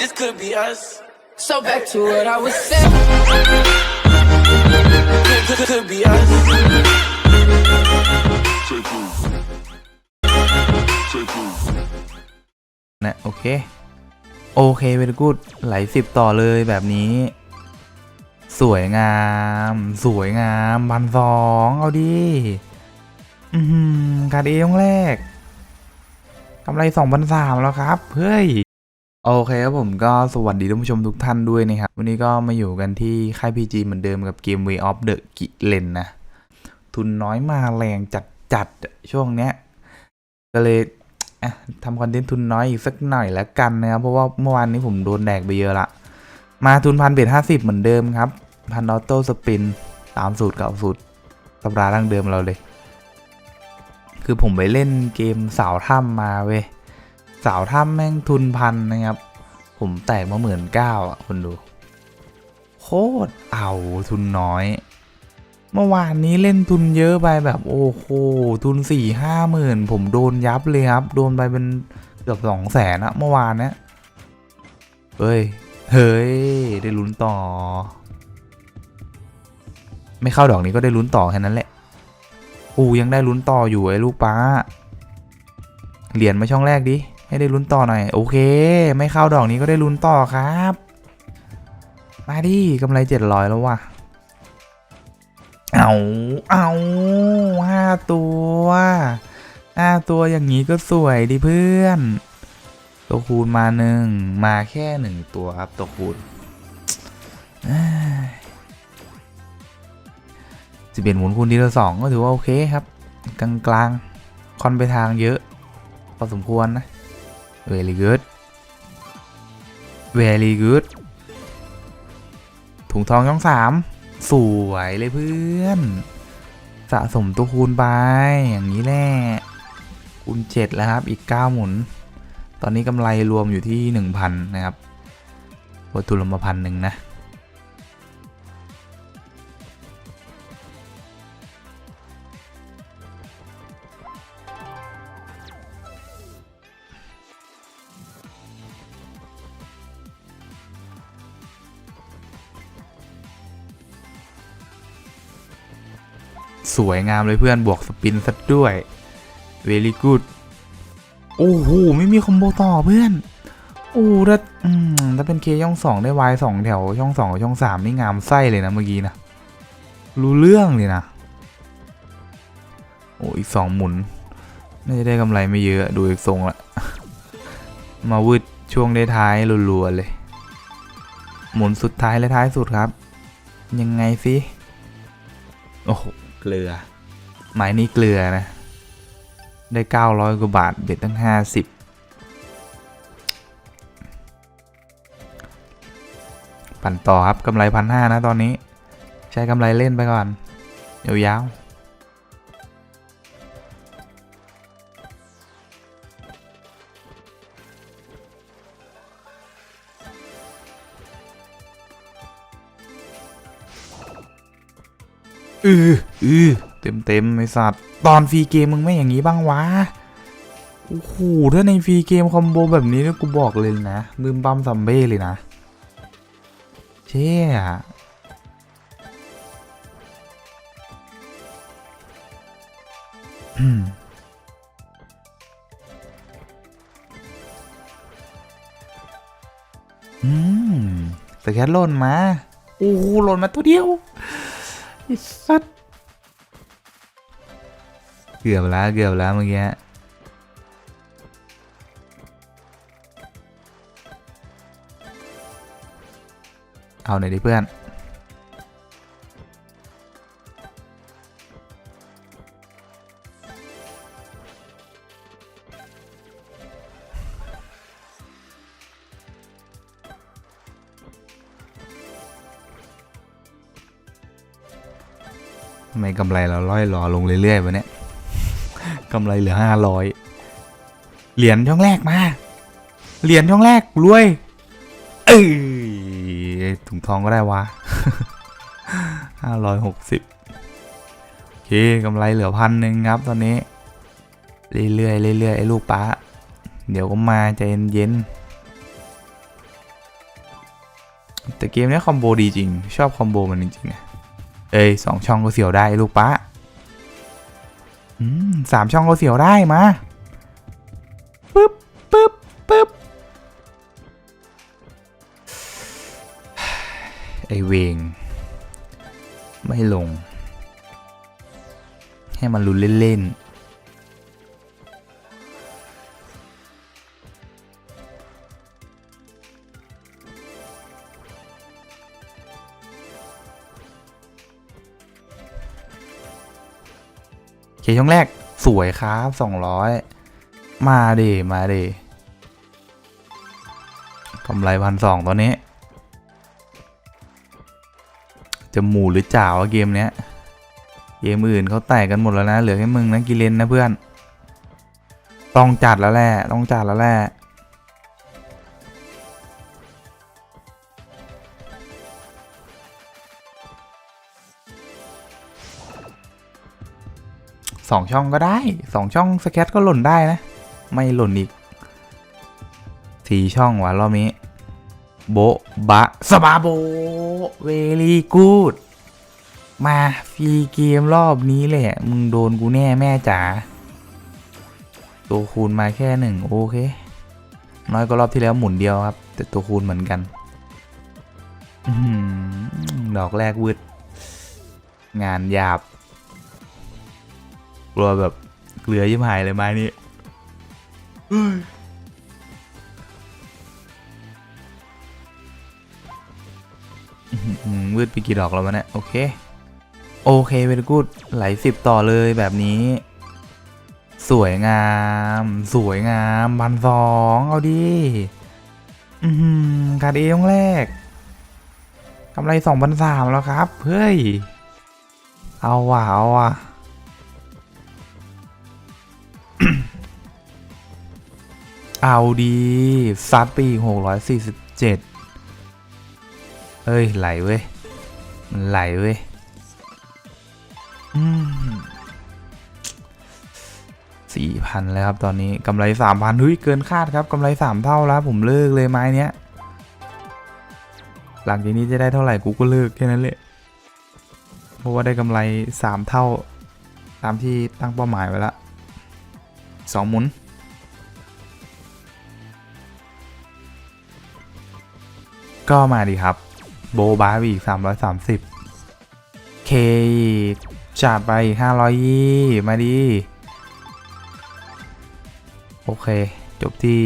this could be us. So back to what I was saying. Could, could, could be us. Take move. Take move. นะโอเค โอเคเป็นกูดไหลสิบต่อเลยแบบนี้ สวยงาม สวยงามพันสองเอาดีอือหือการเอต้องแรกกำไรสองพันสามแล้วครับ เฮ้ย โอเคครับผมก็สวัสดีท่านผู้ชมทุกท่านด้วยนะครับ วันนี้ก็มาอยู่กันที่ค่าย PG เหมือนเดิมกับเกม Way of the g i l e n นะ ทุนน้อยมาแรงจัดจัดๆช่วงเนี้ย ก็เลยทำคอนเทนต์ทุนน้อยอีกสักหน่อยแล้วกันนะครับ เพราะว่าเมื่อวานนี้ผมโดนแดกไปเยอะละ มาทุนพันเบ็ดห้าสิบเหมือนเดิมครับ พันออโต้สปินตามสูตรเก่าสูตรตำราดั้งเดิมเราเลย คือผมไปเล่นเกมสาวถ้ำมาเว้ย สาวถ้ำแม่งทุนพันนะครับ ผมแตกมาหมื่นเก้าอะคนดู โคตรเอาทุนน้อย เมื่อวานนี้เล่นทุนเยอะไปแบบโอ้โหทุนสี่ห้าหมื่นผมโดนยับเลยครับ โดนไปเป็นเกือบสองแสนอะเมื่อวานเนี้ยเฮ้ย เฮ้ย ได้ลุ้นต่อ ไม่เข้าดอกนี้ก็ได้ลุ้นต่อแค่นั้นแหละอูยังได้ลุ้นต่ออยู่ไอ้ลูกป้า เหรียญมาช่องแรกดิ ให้ได้ลุ้นต่อหน่อย โอเค ไม่เข้าดอกนี้ก็ได้ลุ้นต่อครับ มาดิกำไรเจ็ดร้อยแล้วว่ะ เอาเอาห้าตัวห้าตัวอย่างนี้ก็สวยดิเพื่อน ตัวคูณมาหนึ่งมาแค่หนึ่งตัวครับตัวคูณสิบเอ็ดหมุนคูณทีละสองก็ถือว่าโอเคครับ กลางกลางๆคอนไปทางเยอะพอสมควรนะ very good very good ถุงทองช่องสามสวยเลยเพื่อน สะสมตัวคูณไป อย่างนี้แหละคูณเจ็ดแล้วครับอีก9หมุน ตอนนี้กำไรรวมอยู่ที่1,000นะครับวัตถุลมพันหนึ่งนะ สวยงามเลยเพื่อนบวกสปินซะด้วย very good โอ้โห ไม่มีคอมโบต่อเพื่อนโอ้ถ้าถ้าเป็นเคช่องสองได้วายสองแถวช่องสองกับช่องสามนี่งามไส้เลยนะเมื่อกี้นะรู้เรื่องเลยนะโอ้อีกสองหมุนน่าจะได้กำไรไม่เยอะดูอีกทรงละมาวืดช่วงได้ท้ายรัวๆเลย หมุนสุดท้ายและท้ายสุดครับ ยังไงสิโอ้โห เกลือ ไม้นี้เกลือนะ ได้ 900 กว่าบาท เด็ดตั้ง 50 ปั่นต่อครับกำไรพันห้านะตอนนี้ ใช้กำไรเล่นไปก่อนยาวๆ อืออือเต็มเต็มๆไอสัตว์ ตอนฟรีเกมมึงไม่อย่างนี้บ้างวะ โอ้โห ถ้าในฟรีเกมคอมโบแบบนี้เนี่ยกูบอกเลยนะมืมบัมซัมเบ้เลยนะ เชี่ยอืมสแคทหล่นมา โอ้โหหล่นมาตัวเดียว สัตว์เกือบแล้วเกือบแล้วเมื่อกี้เอาหน่อยดิเพื่อน ทำไมกำไรเราล่อยหลอลงเรื่อยๆวะเนี่ยกำไรเหลือห้าร้อยเหรียญช่องแรกมา เหรียญช่องแรกรวย เอ้ยถุงทองก็ได้วะห้าร้อยหกสิบโอเคกำไรเหลือพันหนึ่งครับตอนนี้ เรื่อยๆเรื่อยๆไอ้ลูกป้า เดี๋ยวก็มาใจเย็นๆแต่เกมนี้คอมโบดีจริง ชอบคอมโบมันจริงๆอะ เอ้ยสองช่องก็เสียวได้ลูกปะสามช่องก็เสียวได้มา เคช่องแรกสวยครับสองร้อยมาเดมาเดกำไรพันสองตอนนี้ จะหมู่หรือจ่าวะเกมเนี้ย เกมอื่นเขาแตกกันหมดแล้วนะ เหลือแค่มึงนะกิเลนนะเพื่อน ต้องจัดแล้วแหละต้องจัดแล้วแหละ สองช่องก็ได้สองช่องสแคตก็หล่นได้นะ ไม่หล่นอีกสี่ช่องวะรอบนี้โบบะสบาโบเวลีกูดมาฟรีเกมรอบนี้แหละ มึงโดนกูแน่แม่จ๋าตัวคูณมาแค่หนึ่งโอเค น้อยก็รอบที่แล้วหมุนเดียวครับ แต่ตัวคูณเหมือนกันอดอกแรกวืดงานหยาบ กลัวแบบเกลือยิ่หายเลยไม้นี้อื้อหือวืดไปกี่ดอกแล้ววะเนี่ยโอเค โอเคเวลกูดไหลสิบต่อเลยแบบนี้ สวยงาม สวยงามพันสองเอาดิอือหือขาดเอต้องแรกกำไรสองพันสามแล้วครับ เฮ้ย เอาว่ะเอาว่ะ เอาดีซัดไปอีกหกร้อยสี่สิบเจ็ดเฮ้ย ไหลเว้ย มันไหลเว้ยสี่พันแล้วครับตอนนี้กำไรสามพันเฮ้ย เกินคาดครับกำไรสามเท่าแล้วผมเลิกเลยไม้เนี้ย หลังจากนี้จะได้เท่าไหร่กูก็เลิกแค่นั้นแหละเพราะว่าได้กำไรสามเท่า ตามที่ตั้งเป้าหมายไว้ละสองหมุน ก็มาดีครับ โบบาร์อีกสามร้อยสามสิบเคจัดไปอีกห้าร้อยยี่มาดี โอเค จบที่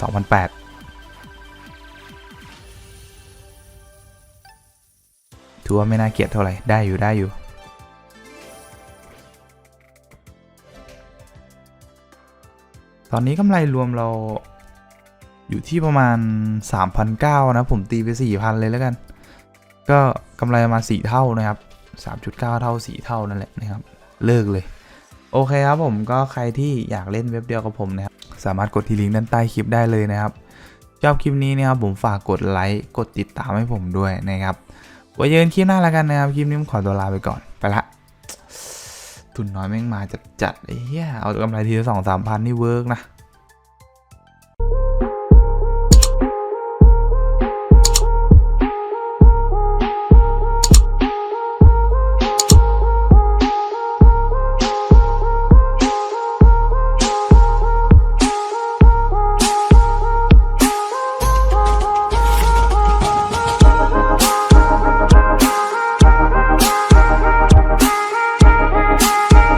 2008ถือว่าไม่น่าเกลียดเท่าไหร่ ได้อยู่ได้อยู่ ตอนนี้กำไรรวมเรา อยู่ที่ประมาณ 3,900 นะ ผมตีไป 4,000 เลยแล้วกัน ก็กำไรประมาณ4เท่านะครับ 3.9 เท่า 4 เท่านั่นแหละนะครับ เลิกเลย โอเคครับผมก็ใครที่อยากเล่นเว็บเดียวกับผมนะครับ สามารถกดที่ลิงก์ด้านใต้คลิปได้เลยนะครับ ชอบคลิปนี้นะครับผมฝากกดไลค์ กดติดตามให้ผมด้วยนะครับไว้เจอกันคลิปหน้าแล้วกันนะครับ คลิปนี้ผมขอตัวลาไปก่อน ไปละ ทุนน้อยแม่งมาจัดจัดไอ้เหี้ย เอากำไรทีละสองสามพันนี่เวิร์กนะ